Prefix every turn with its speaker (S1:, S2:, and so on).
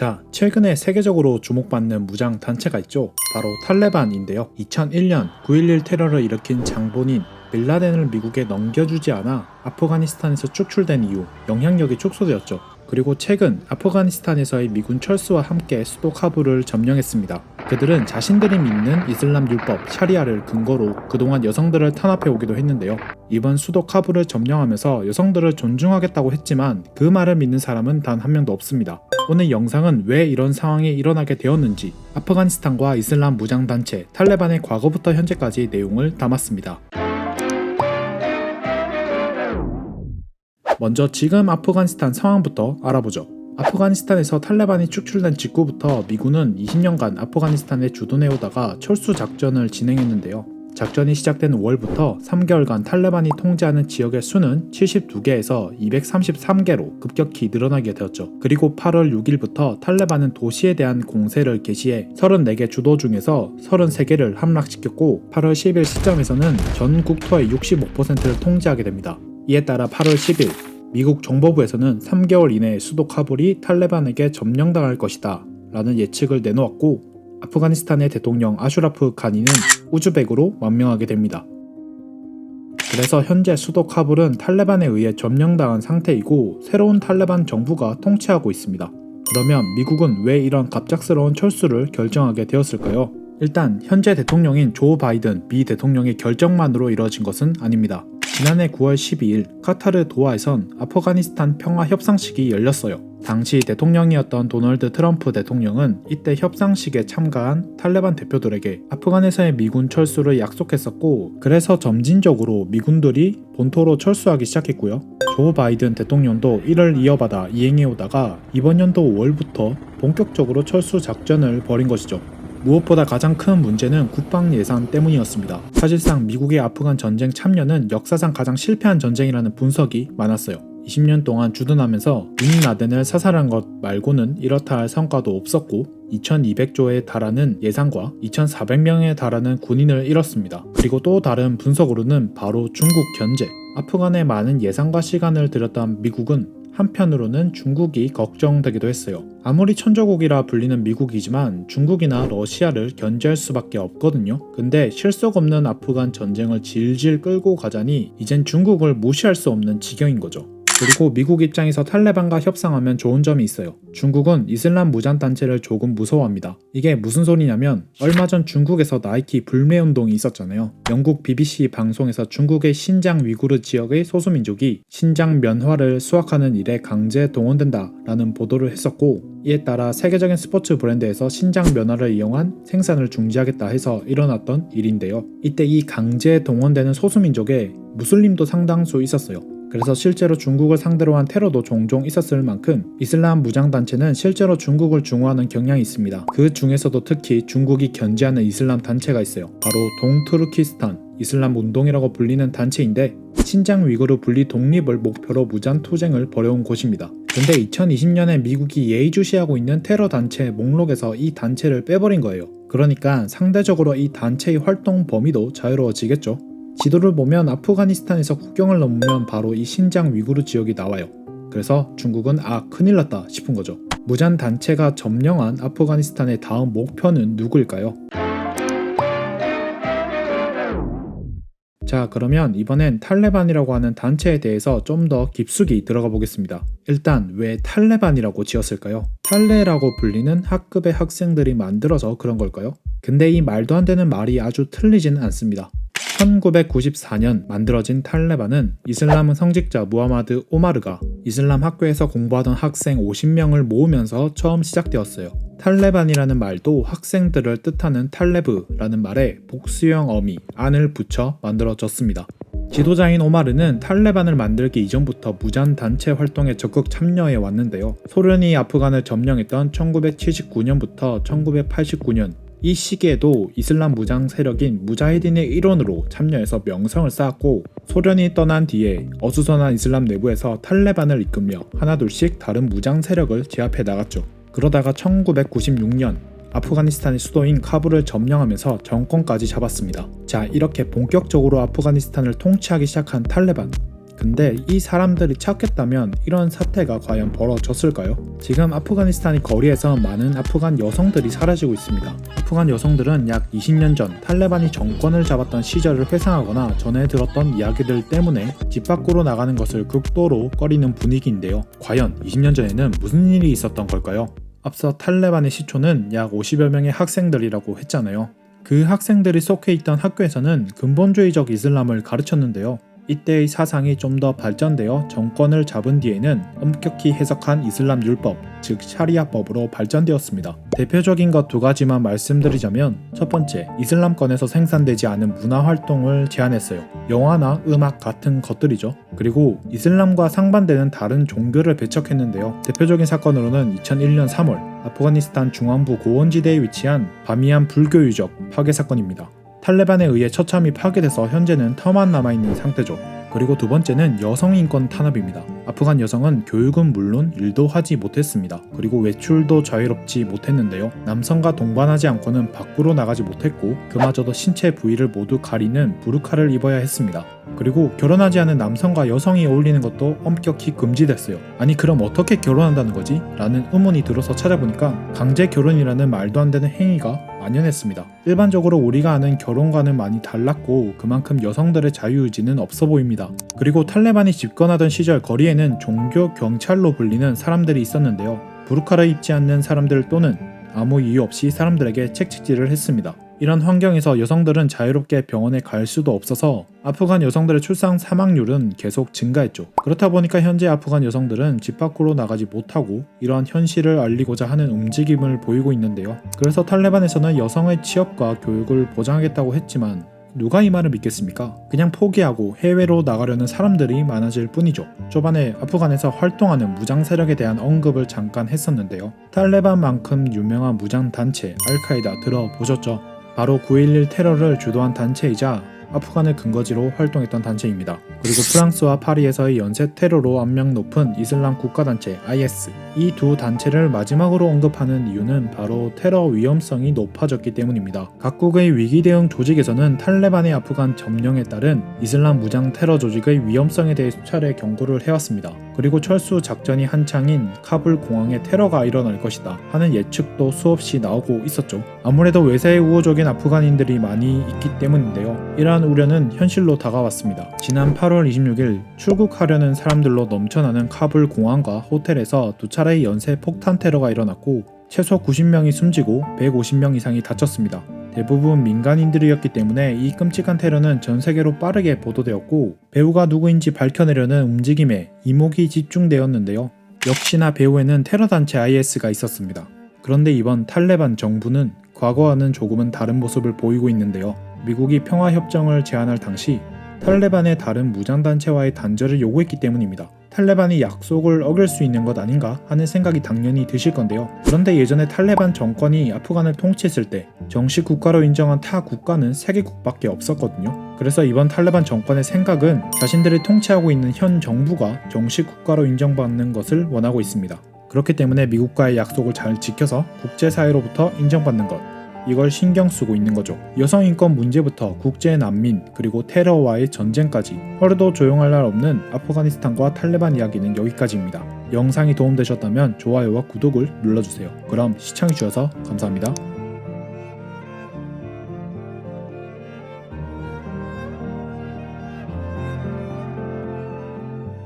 S1: 자, 최근에 세계적으로 주목받는 무장 단체가 있죠. 바로 탈레반인데요. 2001년 9.11 테러를 일으킨 장본인 빌라덴을 미국에 넘겨주지 않아 아프가니스탄에서 축출된 이후 영향력이 축소되었죠. 그리고 최근 아프가니스탄에서의 미군 철수와 함께 수도 카불을 점령했습니다. 그들은 자신들이 믿는 이슬람 율법 샤리아를 근거로 그동안 여성들을 탄압해 오기도 했는데요. 이번 수도 카불을 점령하면서 여성들을 존중하겠다고 했지만 그 말을 믿는 사람은 단 한 명도 없습니다. 오늘 영상은 왜 이런 상황이 일어나게 되었는지 아프가니스탄과 이슬람 무장단체 탈레반의 과거부터 현재까지 내용을 담았습니다. 먼저 지금 아프가니스탄 상황부터 알아보죠. 아프가니스탄에서 탈레반이 축출된 직후부터 미군은 20년간 아프가니스탄에 주둔해오다가 철수 작전을 진행했는데요. 작전이 시작된 5월부터 3개월간 탈레반이 통제하는 지역의 수는 72개에서 233개로 급격히 늘어나게 되었죠. 그리고 8월 6일부터 탈레반은 도시에 대한 공세를 개시해 34개 주도 중에서 33개를 함락시켰고 8월 10일 시점에서는 전 국토의 65%를 통제하게 됩니다. 이에 따라 8월 10일 미국 정보부에서는 3개월 이내에 수도 카불이 탈레반에게 점령당할 것이다 라는 예측을 내놓았고 아프가니스탄의 대통령 아슈라프 가니는 우즈벡으로 만명하게 됩니다. 그래서 현재 수도 카불은 탈레반에 의해 점령당한 상태이고 새로운 탈레반 정부가 통치하고 있습니다. 그러면 미국은 왜 이런 갑작스러운 철수를 결정하게 되었을까요? 일단 현재 대통령인 조 바이든 미 대통령의 결정만으로 이뤄진 것은 아닙니다. 지난해 9월 12일 카타르 도하에선 아프가니스탄 평화 협상식이 열렸어요. 당시 대통령이었던 도널드 트럼프 대통령은 이때 협상식에 참가한 탈레반 대표들에게 아프간에서의 미군 철수를 약속했었고 그래서 점진적으로 미군들이 본토로 철수하기 시작했고요. 조 바이든 대통령도 이를 이어받아 이행해 오다가 이번 연도 5월부터 본격적으로 철수 작전을 벌인 것이죠. 무엇보다 가장 큰 문제는 국방 예산 때문이었습니다. 사실상 미국의 아프간 전쟁 참여는 역사상 가장 실패한 전쟁이라는 분석이 많았어요. 20년 동안 주둔하면서 빈 라덴을 사살한 것 말고는 이렇다 할 성과도 없었고 2200조에 달하는 예산과 2400명에 달하는 군인을 잃었습니다. 그리고 또 다른 분석으로는 바로 중국 견제, 아프간에 많은 예산과 시간을 들였던 미국은 한편으로는 중국이 걱정되기도 했어요. 아무리 천조국이라 불리는 미국이지만 중국이나 러시아를 견제할 수밖에 없거든요. 근데 실속 없는 아프간 전쟁을 질질 끌고 가자니 이젠 중국을 무시할 수 없는 지경인 거죠. 그리고 미국 입장에서 탈레반과 협상하면 좋은 점이 있어요. 중국은 이슬람 무장단체를 조금 무서워합니다. 이게 무슨 소리냐면 얼마 전 중국에서 나이키 불매운동이 있었잖아요. 영국 BBC 방송에서 중국의 신장 위구르 지역의 소수민족이 신장 면화를 수확하는 일에 강제 동원된다 라는 보도를 했었고 이에 따라 세계적인 스포츠 브랜드에서 신장 면화를 이용한 생산을 중지하겠다 해서 일어났던 일인데요. 이때 이 강제 동원되는 소수민족에 무슬림도 상당수 있었어요. 그래서 실제로 중국을 상대로 한 테러도 종종 있었을 만큼 이슬람 무장단체는 실제로 중국을 중화하는 경향이 있습니다. 그 중에서도 특히 중국이 견제하는 이슬람 단체가 있어요. 바로 동투르키스탄 이슬람 운동이라고 불리는 단체인데 신장 위구르 분리 독립을 목표로 무장 투쟁을 벌여온 곳입니다. 근데 2020년에 미국이 예의주시하고 있는 테러 단체 목록에서 이 단체를 빼버린 거예요. 그러니까 상대적으로 이 단체의 활동 범위도 자유로워지겠죠. 지도를 보면 아프가니스탄에서 국경을 넘으면 바로 이 신장 위구르 지역이 나와요. 그래서 중국은 아 큰일 났다 싶은 거죠. 무장 단체가 점령한 아프가니스탄의 다음 목표는 누구일까요? 자, 그러면 이번엔 탈레반이라고 하는 단체에 대해서 좀 더 깊숙이 들어가 보겠습니다. 일단 왜 탈레반이라고 지었을까요? 탈레라고 불리는 학급의 학생들이 만들어서 그런 걸까요? 근데 이 말도 안 되는 말이 아주 틀리지는 않습니다. 1994년 만들어진 탈레반은 이슬람 성직자 무하마드 오마르가 이슬람 학교에서 공부하던 학생 50명을 모으면서 처음 시작되었어요. 탈레반이라는 말도 학생들을 뜻하는 탈레브라는 말에 복수형 어미 안을 붙여 만들어졌습니다. 지도자인 오마르는 탈레반을 만들기 이전부터 무장 단체 활동에 적극 참여해 왔는데요. 소련이 아프간을 점령했던 1979년부터 1989년 이 시기에도 이슬람 무장 세력인 무자히딘의 일원으로 참여해서 명성을 쌓았고 소련이 떠난 뒤에 어수선한 이슬람 내부에서 탈레반을 이끌며 하나둘씩 다른 무장 세력을 제압해 나갔죠. 그러다가 1996년 아프가니스탄의 수도인 카불을 점령하면서 정권까지 잡았습니다. 자, 이렇게 본격적으로 아프가니스탄을 통치하기 시작한 탈레반. 근데 이 사람들이 착했다면 이런 사태가 과연 벌어졌을까요? 지금 아프가니스탄의 거리에서 많은 아프간 여성들이 사라지고 있습니다. 아프간 여성들은 약 20년 전 탈레반이 정권을 잡았던 시절을 회상하거나 전에 들었던 이야기들 때문에 집 밖으로 나가는 것을 극도로 꺼리는 분위기인데요. 과연 20년 전에는 무슨 일이 있었던 걸까요? 앞서 탈레반의 시초는 약 50여 명의 학생들이라고 했잖아요. 그 학생들이 속해 있던 학교에서는 근본주의적 이슬람을 가르쳤는데요. 이때의 사상이 좀 더 발전되어 정권을 잡은 뒤에는 엄격히 해석한 이슬람 율법, 즉 샤리아법으로 발전되었습니다. 대표적인 것 두 가지만 말씀드리자면 첫 번째, 이슬람권에서 생산되지 않은 문화 활동을 제한했어요. 영화나 음악 같은 것들이죠. 그리고 이슬람과 상반되는 다른 종교를 배척했는데요. 대표적인 사건으로는 2001년 3월 아프가니스탄 중앙부 고원지대에 위치한 바미안 불교 유적 파괴 사건입니다. 탈레반에 의해 처참히 파괴돼서 현재는 터만 남아있는 상태죠. 그리고 두 번째는 여성 인권 탄압입니다. 아프간 여성은 교육은 물론 일도 하지 못했습니다. 그리고 외출도 자유롭지 못했는데요. 남성과 동반하지 않고는 밖으로 나가지 못했고 그마저도 신체 부위를 모두 가리는 부르카를 입어야 했습니다. 그리고 결혼하지 않은 남성과 여성이 어울리는 것도 엄격히 금지됐어요. 아니 그럼 어떻게 결혼한다는 거지? 라는 의문이 들어서 찾아보니까 강제 결혼이라는 말도 안 되는 행위가 만연했습니다. 일반적으로 우리가 아는 결혼과는 많이 달랐고 그만큼 여성들의 자유의지는 없어 보입니다. 그리고 탈레반이 집권하던 시절 거리에는 종교 경찰로 불리는 사람들이 있었는데요. 부르카를 입지 않는 사람들 또는 아무 이유 없이 사람들에게 책찍질을 했습니다. 이런 환경에서 여성들은 자유롭게 병원에 갈 수도 없어서 아프간 여성들의 출산 사망률은 계속 증가했죠. 그렇다 보니까 현재 아프간 여성들은 집 밖으로 나가지 못하고 이러한 현실을 알리고자 하는 움직임을 보이고 있는데요. 그래서 탈레반에서는 여성의 취업과 교육을 보장하겠다고 했지만 누가 이 말을 믿겠습니까? 그냥 포기하고 해외로 나가려는 사람들이 많아질 뿐이죠. 초반에 아프간에서 활동하는 무장 세력에 대한 언급을 잠깐 했었는데요. 탈레반만큼 유명한 무장 단체 알카이다 들어보셨죠? 바로 9.11 테러를 주도한 단체이자 아프간을 근거지로 활동했던 단체입니다. 그리고 프랑스와 파리에서의 연쇄 테러로 악명 높은 이슬람 국가단체 IS 이 두 단체를 마지막으로 언급하는 이유는 바로 테러 위험성이 높아졌기 때문입니다. 각국의 위기 대응 조직에서는 탈레반의 아프간 점령에 따른 이슬람 무장 테러 조직의 위험성에 대해 수차례 경고를 해왔습니다. 그리고 철수 작전이 한창인 카불 공항에 테러가 일어날 것이다 하는 예측도 수없이 나오고 있었죠. 아무래도 외세에 우호적인 아프간인들이 많이 있기 때문인데요. 이러한 우려는 현실로 다가왔습니다. 지난 8월 26일 출국하려는 사람들로 넘쳐나는 카불 공항과 호텔에서 두 차례의 연쇄 폭탄 테러가 일어났고 최소 90명이 숨지고 150명 이상이 다쳤습니다. 대부분 민간인들이었기 때문에 이 끔찍한 테러는 전 세계로 빠르게 보도되었고 배우가 누구인지 밝혀내려는 움직임에 이목이 집중되었는데요. 역시나 배우에는 테러 단체 IS가 있었습니다. 그런데 이번 탈레반 정부는 과거와는 조금은 다른 모습을 보이고 있는데요. 미국이 평화협정을 제안할 당시 탈레반의 다른 무장단체와의 단절을 요구했기 때문입니다. 탈레반이 약속을 어길 수 있는 것 아닌가 하는 생각이 당연히 드실 건데요. 그런데 예전에 탈레반 정권이 아프간을 통치했을 때 정식 국가로 인정한 타 국가는 3개국밖에 없었거든요. 그래서 이번 탈레반 정권의 생각은 자신들이 통치하고 있는 현 정부가 정식 국가로 인정받는 것을 원하고 있습니다. 그렇기 때문에 미국과의 약속을 잘 지켜서 국제사회로부터 인정받는 것 이걸 신경 쓰고 있는 거죠. 여성 인권 문제부터 국제 난민 그리고 테러와의 전쟁까지 하루도 조용할 날 없는 아프가니스탄과 탈레반 이야기는 여기까지입니다. 영상이 도움되셨다면 좋아요와 구독을 눌러주세요. 그럼 시청해주셔서 감사합니다.